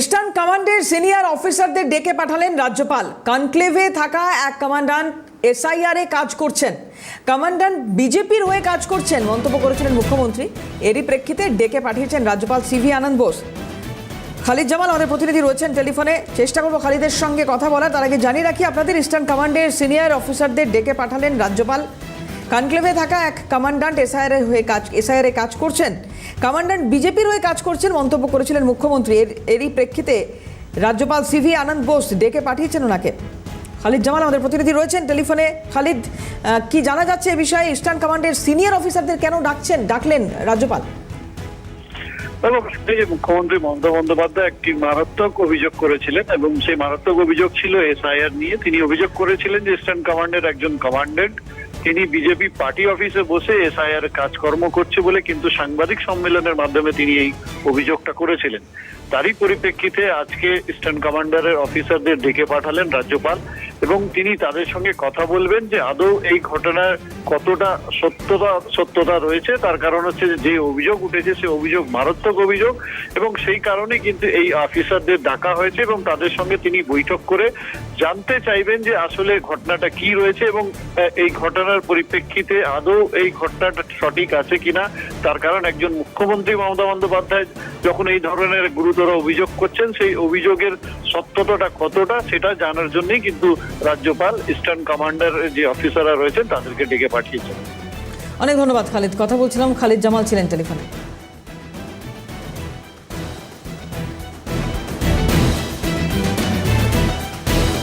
Eastern কমান্ডের senior অফিসারদের ডেকে পাঠালেন রাজ্যপাল। কনক্লেভে থাকা এক কমান্ডান্ট এসআইআর কাজ করছেন। কমান্ডান্ট বিজেপির হয়ে কাজ করছেন, মন্তব্য করেছিলেন মুখ্যমন্ত্রী। এরই প্রেক্ষিতে ডেকে পাঠিয়েছেন রাজ্যপাল সিভি আনন্দ বোস। খালিদ জামাল আমাদের প্রতিনিধি রয়েছেন টেলিফোনে। চেষ্টা করব খালিদের সঙ্গে কথা বলার। তার আগে জানিয়ে রাখি, আপনাদের ইস্টার্ন কমান্ডের সিনিয়র অফিসারদের ডেকে পাঠালেন রাজ্যপাল কনক্লেভে থাকা এক কমান্ডান্ট এসআইআর হয়ে কাজ এসআইআর এ কাজ করছেন। কমান্ডান্ট বিজেপির হয়ে কাজ করছেন মন্তব্য করেছিলেন মুখ্যমন্ত্রী। এর, এরই প্রেক্ষিতে রাজ্যপাল সিভি আনন্দ বোস ডেকে পাঠিয়েছেন ওনাকে। খালিদ জামাল আমাদের প্রতিনিধি রয়েছেন। টেলিফোনে খালিদ কি জানা যাচ্ছে এ বিষয়ে? ইস্টার্ন কমান্ডের সিনিয়র অফিসারদের কেন ডাকছেন, ডাকলেন রাজ্যপাল? মুখ্যমন্ত্রী মমতা বন্দ্যোপাধ্যায় একটি মারাত্মক অভিযোগ করেছিলেন এবং সেই মারাত্মক অভিযোগ ছিল এসআইআর নিয়ে। তিনি অভিযোগ করেছিলেন যে ইস্টার্ন কমান্ডের একজন কমান্ডেন্ট তিনি বিজেপি পার্টি অফিসে বসে এসআইআর কাজকর্ম করছে বলে কিন্তু সাংবাদিক সম্মেলনের মাধ্যমে তিনি এই অভিযোগটা করেছিলেন। তারই পরিপ্রেক্ষিতে আজকে ইস্টার্ন কমান্ডারের অফিসারদের ডেকে পাঠালেন রাজ্যপাল এবং তিনি তাদের সঙ্গে কথা বলবেন যে আদৌ এই ঘটনার কতটা সত্যতা সত্যতা রয়েছে। তার কারণ হচ্ছে যে অভিযোগ উঠেছে সে অভিযোগ মারাত্মক অভিযোগ এবং সেই কারণে কিন্তু এই অফিসারদের ডাকা হয়েছে এবং তাদের সঙ্গে তিনি বৈঠক করে জানতে চাইবেন যে আসলে ঘটনাটা কি রয়েছে এবং এই ঘটনার পরিপ্রেক্ষিতে আদৌ এই ঘটনাটা সঠিক আছে কিনা। তার কারণ একজন মুখ্যমন্ত্রী মমতা বন্দ্যোপাধ্যায় যখন এই ধরনের গুরুতর অভিযোগ করছেন, সেই অভিযোগের সত্যতাটা কতটা সেটা জানার জন্যই কিন্তু রাজ্যপাল ইস্টার্ন কমান্ডার যে অফিসাররা রয়েছেন, তাদেরকে ডেকে পাঠিয়েছেন। অনেক ধন্যবাদ খালিদ। কথা বলছিলাম, খালিদ জামাল ছিলেন টেলিফোনে।